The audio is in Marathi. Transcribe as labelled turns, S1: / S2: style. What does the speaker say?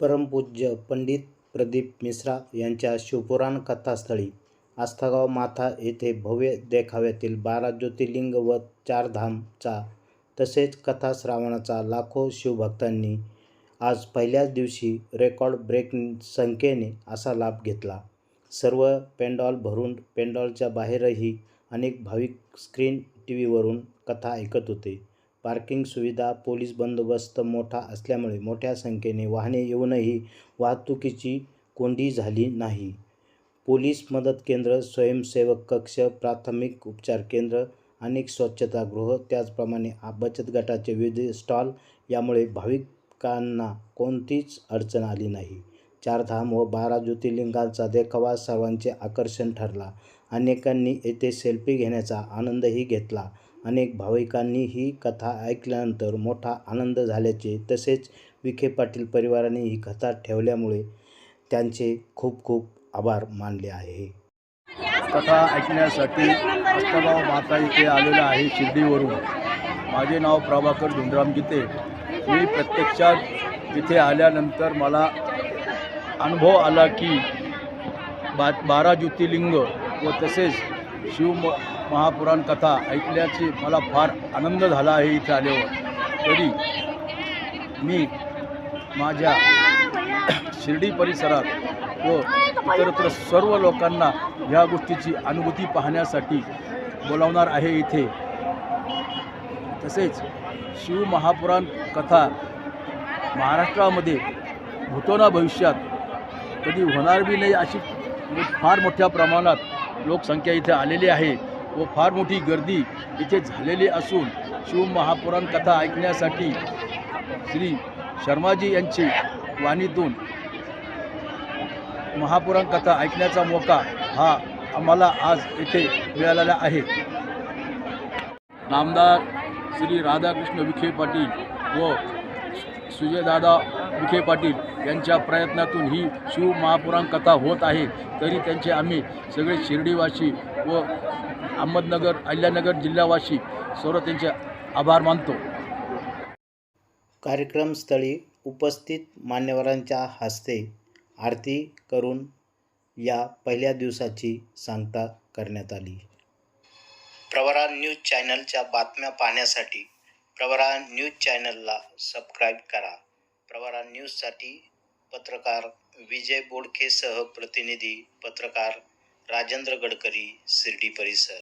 S1: परमपूज्य पंडित प्रदीप मिश्रा यांच्या शिवपुराण कथास्थळी आस्थागाव माथा येथे भव्य देखाव्यातील बारा ज्योतिर्लिंग व चारधामचा तसेच कथा श्रावणाचा लाखो शिवभक्तांनी आज पहिल्याच दिवशी रेकॉर्ड ब्रेकिंग संख्येने असा लाभ घेतला. सर्व पेंडॉल भरून पेंडॉलच्या बाहेरही अनेक भाविक स्क्रीन टी व्हीवरून कथा ऐकत होते. पार्किंग सुविधा पोलीस बंदोबस्त मोठा असल्यामुळे मोठ्या संख्येने वाहने येऊनही वाहतुकीची कोंडी झाली नाही. पोलीस मदत केंद्र स्वयंसेवक कक्ष प्राथमिक उपचार केंद्र अनेक स्वच्छतागृह त्याचप्रमाणे बचत गटाचे विविध स्टॉल यामुळे भाविकांना कोणतीच अडचण आली नाही. चारधाम व बारा ज्योतिर्लिंगांचा देखावा सर्वांचे आकर्षण ठरला. अनेकांनी येथे सेल्फी घेण्याचा आनंदही घेतला. अनेक भाविकांनी ही कथा ऐकल्यानंतर मोठा आनंद झाल्याचे तसेच विखे पाटील परिवाराने ही कथा ठेवल्यामुळे त्यांचे खूप खूप आभार मानले आहे.
S2: कथा ऐकण्यासाठी अष्टगाव माता इथे आलेला आहे शिर्डीवरून. माझे नाव प्रभाकर धुंडराम गीते मी प्रत्यक्षात इथे आल्यानंतर मला अनुभव आला की बा बारा ज्योतिर्लिंग व तसेच शिव म महापुराण कथा ऐकल्याचे मला फार आनंद झाला आहे इथे आल्यावर. तरी मी माझ्या शिर्डी परिसरात व इतरत्र सर्व लोकांना ह्या गोष्टीची अनुभूती पाहण्यासाठी बोलावणार आहे इथे. तसेच शिव महापुराण कथा महाराष्ट्रामध्ये भूतोना भविष्यात? कधी होणार बी नाही अशी फार मोठ्या प्रमाणात लोकसंख्या इथे आलेली आहे व फार मोठी गर्दी इथे झालेली असून शिव महापुराण कथा ऐकण्यासाठी श्री शर्माजी यांची वाणीतून महापुराण कथा ऐकण्याचा मोका हा आम्हाला आज येथे मिळालेला आहे. नामदार श्री राधाकृष्ण विखे पाटील व सुजयदादा विखे पाटील यांच्या प्रयत्नातून ही शिव महापुराण कथा होत आहे. तरी त्यांचे आम्ही सगळे शिर्डीवासी व अहमदनगर अहिल्यानगर जिल्हावासी सर्व त्यांचे आभार मानतो.
S1: कार्यक्रमस्थळी उपस्थित मान्यवरांच्या हस्ते आरती करून या पहिल्या दिवसाची सांगता करण्यात आली. प्रवरा न्यूज चॅनलच्या बातम्या पाहण्यासाठी प्रवरा न्यूज चॅनलला सबस्क्राईब करा. प्रवरा न्यूजसाठी पत्रकार विजय बोडखेसह प्रतिनिधी पत्रकार राजेंद्र गडकरी शिर्डी परिसर.